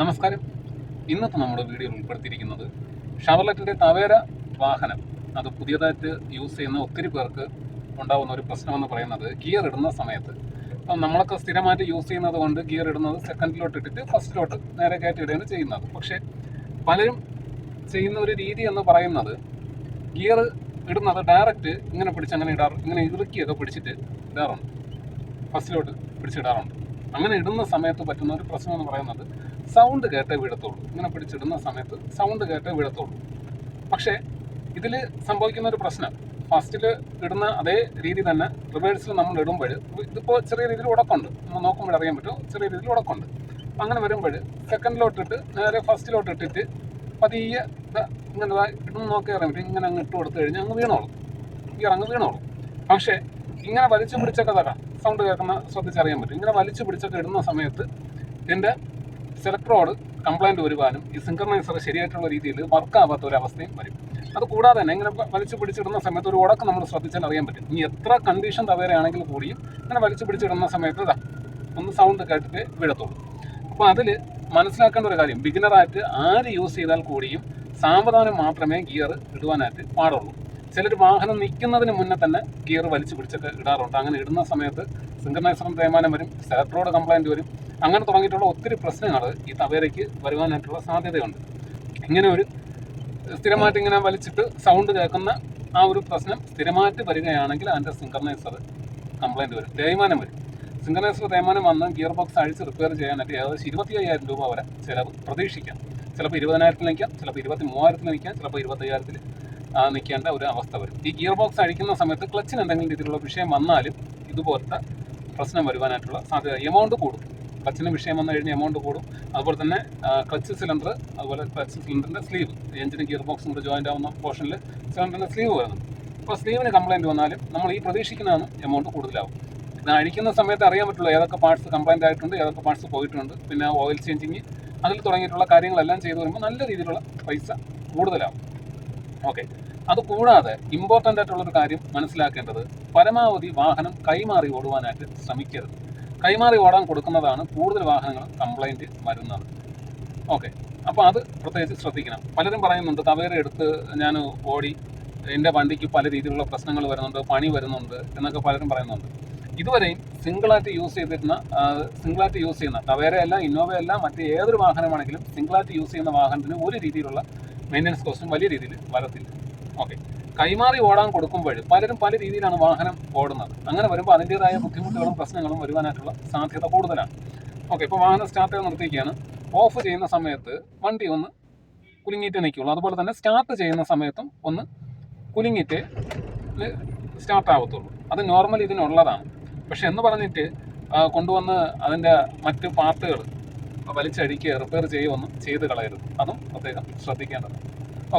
നമസ്കാരം. ഇന്നത്തെ നമ്മുടെ വീഡിയോയിൽ ഉൾപ്പെടുത്തിയിരിക്കുന്നത് ഷവർലറ്റിന്റെ തവേര വാഹനം. അത് പുതിയതായിട്ട് യൂസ് ചെയ്യുന്ന ഒത്തിരി പേർക്ക് ഉണ്ടാകുന്ന ഒരു പ്രശ്നമെന്ന് പറയുന്നത് ഗിയർ ഇടുന്ന സമയത്ത്. അപ്പം നമ്മളൊക്കെ സ്ഥിരമായിട്ട് യൂസ് ചെയ്യുന്നത് കൊണ്ട് ഗിയർ ഇടുന്നത് സെക്കൻഡിലോട്ട് ഇട്ടിട്ട് ഫസ്റ്റിലോട്ട് നേരെ കയറ്റി ഇടുകയാണ് ചെയ്യുന്നത്. പക്ഷേ പലരും ചെയ്യുന്ന ഒരു രീതി എന്ന് പറയുന്നത് ഗിയർ ഇടുന്നത് ഡയറക്റ്റ് ഇങ്ങനെ പിടിച്ച് അങ്ങനെ ഇടാറ് ഇങ്ങനെ ഇറുക്കിയൊക്കെ പിടിച്ചിട്ട് ഇടാറുണ്ട്. ഫസ്റ്റിലോട്ട് പിടിച്ചിടാറുണ്ട് അങ്ങനെ ഇടുന്ന സമയത്ത് പറ്റുന്ന ഒരു പ്രശ്നം എന്ന് പറയുന്നത് സൗണ്ട് കേട്ടേ വിടത്തുള്ളൂ. ഇങ്ങനെ പിടിച്ചിടുന്ന സമയത്ത് സൗണ്ട് കേട്ടേ വിടത്തുള്ളൂ. പക്ഷേ ഇതിൽ സംഭവിക്കുന്ന ഒരു പ്രശ്നം. ഫസ്റ്റിൽ ഇടുന്ന അതേ രീതി തന്നെ റിവേഴ്സിൽ നമ്മൾ ഇടുമ്പോൾ ഇതിപ്പോൾ ചെറിയ രീതിയിൽ ഉടക്കുണ്ട് നമ്മൾ നോക്കുമ്പോൾ അറിയാൻ പറ്റും. ചെറിയ രീതിയിൽ ഉടക്കുണ്ട് അങ്ങനെ വരുമ്പോൾ സെക്കൻഡിലോട്ടിട്ട് നേരെ ഫസ്റ്റിലോട്ട് ഇട്ടിട്ട് പതിയെ ഇങ്ങനെ ഇടുന്ന നോക്കി അറിയാൻ പറ്റും. ഇങ്ങനെ അങ്ങ് ഇട്ട് കൊടുത്തു കഴിഞ്ഞാൽ അങ്ങ് വീണോളും. ഈ അങ്ങ് വീണോളും. പക്ഷേ ഇങ്ങനെ വലിച്ചു പിടിച്ചൊക്കെ തരാം സൗണ്ട് കേൾക്കുന്ന ശ്രദ്ധിച്ചറിയാൻ പറ്റും. ഇങ്ങനെ വലിച്ചു പിടിച്ചൊക്കെ ഇടുന്ന സമയത്ത് ഇതിന്റെ സെലക്ട് കംപ്ലയിന്റ് വരുവാനും ഈ സിങ്കർണൈസർ ശരിയായിട്ടുള്ള രീതിയിൽ വർക്ക് ആവാത്ത ഒരു അവസ്ഥയും വരും. അത് കൂടാതെ തന്നെ ഇങ്ങനെ വലിച്ചു പിടിച്ചിടുന്ന സമയത്ത് ഒരു ഉടക്കം നമ്മൾ ശ്രദ്ധിച്ചാൽ അറിയാൻ പറ്റും. ഇനി എത്ര കണ്ടീഷൻ തവേരയാണെങ്കിൽ കൂടിയും ഇങ്ങനെ വലിച്ചു പിടിച്ചിടുന്ന സമയത്ത് ഇതാ ഒന്ന് സൗണ്ട് കേട്ടിട്ട് വീഴത്തുള്ളൂ അപ്പോൾ അതിൽ മനസ്സിലാക്കേണ്ട ഒരു കാര്യം ബിഗിനറായിട്ട് ആര് യൂസ് ചെയ്താൽ കൂടിയും സാവധാനം മാത്രമേ ഗിയർ ഇടുവാനായിട്ട് പാടുള്ളൂ. ചിലർ വാഹനം നിൽക്കുന്നതിന് മുന്നേ തന്നെ ഗിയർ വലിച്ചു പിടിച്ചൊക്കെ ഇടാറുണ്ട്. അങ്ങനെ ഇടുന്ന സമയത്ത് സിങ്കർണൈസറും തേമാനം വരും സെലക്ട്രോഡ് കംപ്ലൈന്റ് വരും. അങ്ങനെ തുടങ്ങിയിട്ടുള്ള ഒത്തിരി പ്രശ്നങ്ങൾ ഈ തവേരയ്ക്ക് വരുവാനായിട്ടുള്ള സാധ്യതയുണ്ട്. ഇങ്ങനെ ഒരു സ്ഥിരമായിട്ട് ഇങ്ങനെ വലിച്ചിട്ട് സൗണ്ട് കേൾക്കുന്ന ആ ഒരു പ്രശ്നം സ്ഥിരമായിട്ട് വരികയാണെങ്കിൽ അതിന്റെ സിങ്കർണൈസർ കംപ്ലൈന്റ് വരും തേയ്മാനം വരും. സിങ്കർണൈസർ തേയ്മാനം വന്ന് ഗിയർ ബോക്സ് അഴിച്ച് റിപ്പയർ ചെയ്യാനായിട്ട് ഏകദേശം ഇരുപത്തി അയ്യായിരം രൂപ വരെ ചിലവ് പ്രതീക്ഷിക്കാം. ചിലപ്പോൾ ഇരുപതിനായിരത്തിൽ നിൽക്കാം ചിലപ്പോൾ ഇരുപത്തി മൂവായിരത്തിൽ നിൽക്കാം ചിലപ്പോൾ ഇരുപത്തയ്യായിരത്തിൽ നിൽക്കേണ്ട ഒരു അവസ്ഥ വരും. ഈ ഗിയർ ബോക്സ് അഴിക്കുന്ന സമയത്ത് ക്ലച്ചിന് എന്തെങ്കിലും രീതിയിലുള്ള വിഷയം വന്നാലും ഇതുപോലത്തെ പ്രശ്നം വരുവാനായിട്ടുള്ള സാധ്യത എമൗണ്ട് കൂടും. ക്ലച്ചിന് വിഷയം വന്നു കഴിഞ്ഞാൽ എമൗണ്ട് കൂടും. അതുപോലെ തന്നെ ക്ലച്ച് സിലിണ്ടർ അതുപോലെ ക്ലച്ച് സിലിണ്ടറിന്റെ സ്ലീവ് എഞ്ചിന് ഗിയർ ബോക്സും കൂടെ ജോയിന്റ് ആവുന്ന പോർഷനിൽ സിലിണ്ടറിന്റെ സ്ലീവ് വരുന്നുണ്ട് അപ്പോൾ സ്ലീവിന് കംപ്ലയിന്റ് വന്നാലും നമ്മൾ ഈ പ്രതീക്ഷിക്കുന്നതാണ് എമൗണ്ട് കൂടുതലാവും. ഇത് അഴിക്കുന്ന സമയത്ത് അറിയാൻ പറ്റുള്ളൂ ഏതൊക്കെ പാർട്സ് കംപ്ലയിന്റ് ആയിട്ടുണ്ട് ഏതൊക്കെ പാർട്സ് പോയിട്ടുണ്ട്. പിന്നെ ഓയിൽ ചേഞ്ചിങ് അതിൽ തുടങ്ങിയിട്ടുള്ള കാര്യങ്ങളെല്ലാം ചെയ്തു വരുമ്പോൾ നല്ല രീതിയിലുള്ള പൈസ കൂടുതലാവും. ഓക്കെ അത് കൂടാതെ ഇമ്പോർട്ടന്റ് ആയിട്ടുള്ളൊരു കാര്യം മനസ്സിലാക്കേണ്ടത് പരമാവധി വാഹനം കൈമാറി ഓടുവാനായിട്ട് ശ്രമിക്കരുത്. കൈമാറി ഓടാൻ കൊടുക്കുന്നതാണ് കൂടുതൽ വാഹനങ്ങൾ കംപ്ലൈന്റ് വരുന്നത്. ഓക്കെ അപ്പോൾ അത് പ്രത്യേകിച്ച് ശ്രദ്ധിക്കണം. പലരും പറയുന്നുണ്ട് തവേര എടുത്ത് ഞാൻ ഓടി എന്റെ വണ്ടിക്ക് പല രീതിയിലുള്ള പ്രശ്നങ്ങൾ വരുന്നുണ്ട് പണി വരുന്നുണ്ട് എന്നൊക്കെ പലരും പറയുന്നുണ്ട്. ഇതുവരെയും സിംഗിളായിട്ട് യൂസ് ചെയ്തിരുന്ന സിംഗിളായിട്ട് യൂസ് ചെയ്യുന്ന തവേരയല്ല ഇന്നോവയല്ല മറ്റ് ഏതൊരു വാഹനമാണെങ്കിലും സിംഗിളായിട്ട് യൂസ് ചെയ്യുന്ന വാഹനത്തിന് ഒരു രീതിയിലുള്ള മെയിന്റനൻസ് കോസ്റ്റും വലിയ രീതിയിൽ വരത്തില്ല. ഓക്കെ കൈമാറി ഓടാൻ കൊടുക്കുമ്പോൾ പലരും പല രീതിയിലാണ് വാഹനം ഓടുന്നത്. അങ്ങനെ വരുമ്പോൾ അതിന്റെതായ ബുദ്ധിമുട്ടുകളും പ്രശ്നങ്ങളും വരുവാനായിട്ടുള്ള സാധ്യത കൂടുതലാണ്. ഓക്കെ ഇപ്പോൾ വാഹനം സ്റ്റാർട്ട് ചെയ്ത് നിർത്തിയിരിക്കുകയാണ്. ഓഫ് ചെയ്യുന്ന സമയത്ത് വണ്ടി ഒന്ന് കുലുങ്ങിയിട്ട് നിൽക്കുകയുള്ളൂ. അതുപോലെ തന്നെ സ്റ്റാർട്ട് ചെയ്യുന്ന സമയത്തും ഒന്ന് കുലുങ്ങിയിട്ട് സ്റ്റാർട്ട് ആവത്തുള്ളൂ. അത് നോർമൽ ഇതിനുള്ളതാണ്. പക്ഷെ എന്ന് പറഞ്ഞിട്ട് കൊണ്ടുവന്ന് അതിന്റെ മറ്റ് പാർട്ടുകൾ വലിച്ചടിക്കുക റിപ്പയർ ചെയ്യുകയൊന്നും ചെയ്ത് കളയരുത്. അതും പ്രത്യേകം ശ്രദ്ധിക്കേണ്ടതാണ്.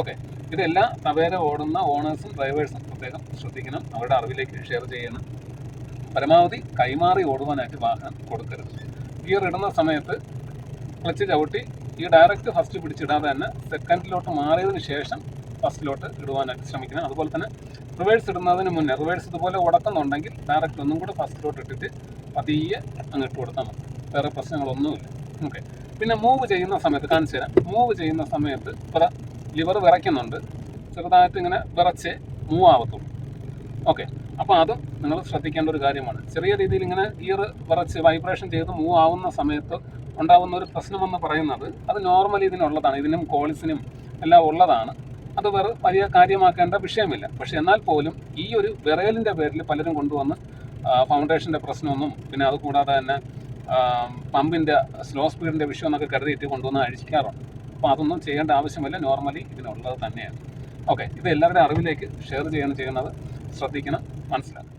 ഓക്കെ ഇതെല്ലാം തവേര ഓടുന്ന ഓണേഴ്സും ഡ്രൈവേഴ്സും പ്രത്യേകം ശ്രദ്ധിക്കണം അവരുടെ അറിവിലേക്ക് ഷെയർ ചെയ്യണം. പരമാവധി കൈമാറി ഓടുവാനായിട്ട് വാഹനം കൊടുക്കരുത്. ഗിയർ ഇടുന്ന സമയത്ത് ക്ലച്ച് ചവിട്ടി ഈ ഡയറക്റ്റ് ഫസ്റ്റ് പിടിച്ചിടാതെ തന്നെ സെക്കൻഡിലോട്ട് മാറിയതിന് ശേഷം ഫസ്റ്റിലോട്ട് ഇടുവാനായിട്ട് ശ്രമിക്കണം. അതുപോലെ തന്നെ റിവേഴ്സ് ഇടുന്നതിന് മുന്നേ റിവേഴ്സ് ഇതുപോലെ ഉടക്കുന്നുണ്ടെങ്കിൽ ഡയറക്റ്റ് ഒന്നും കൂടെ ഫസ്റ്റിലോട്ട് ഇട്ടിട്ട് പതിയെ അങ്ങ് ഇട്ട് കൊടുത്താൽ മതി. വേറെ പ്രശ്നങ്ങളൊന്നുമില്ല. ഓക്കെ പിന്നെ മൂവ് ചെയ്യുന്ന സമയത്ത് കാണിച്ചു തരാം മൂവ് ചെയ്യുന്ന സമയത്ത് ഇപ്പോൾ ലിവർ വിറയ്ക്കുന്നുണ്ട്. ചെറുതായിട്ട് ഇങ്ങനെ വിറച്ച് മൂവ് ആവത്തുള്ളൂ ഓക്കെ. അപ്പോൾ അത് നിങ്ങൾ ശ്രദ്ധിക്കേണ്ട ഒരു കാര്യമാണ്. ചെറിയ രീതിയിൽ ഇങ്ങനെ ഗിയർ വിറച്ച് വൈബ്രേഷൻ ചെയ്ത് മൂവ് ആവുന്ന സമയത്ത് ഉണ്ടാകുന്ന ഒരു പ്രശ്നമെന്ന് പറയുന്നത് അത് നോർമലി ഇതിനുള്ളതാണ്. ഇതിനും കോളിസിനും എല്ലാം ഉള്ളതാണ്. അത് വേറെ വലിയ കാര്യമാക്കേണ്ട വിഷയമില്ല. പക്ഷെ എന്നാൽ പോലും ഈ ഒരു വിറയലിന്റെ പേരിൽ പലരും കൊണ്ടുവന്ന് ഫൗണ്ടേഷന്റെ പ്രശ്നമൊന്നും പിന്നെ അതുകൂടാതെ തന്നെ പമ്പിന്റെ സ്ലോ സ്പീഡിന്റെ വിഷയം എന്നൊക്കെ കരുതിയിട്ട് കൊണ്ടുവന്ന് അഴിക്കാറുണ്ട്. അപ്പോൾ അതൊന്നും ചെയ്യേണ്ട ആവശ്യമില്ല. നോർമലി ഇതിനുള്ളത് തന്നെയാണ്. ഓക്കെ ഇത് എല്ലാവരുടെ അറിവിലേക്ക് ഷെയർ ചെയ്യണം ചെയ്യുന്നത്. ശ്രദ്ധിക്കണം. മനസ്സിലാക്കണം.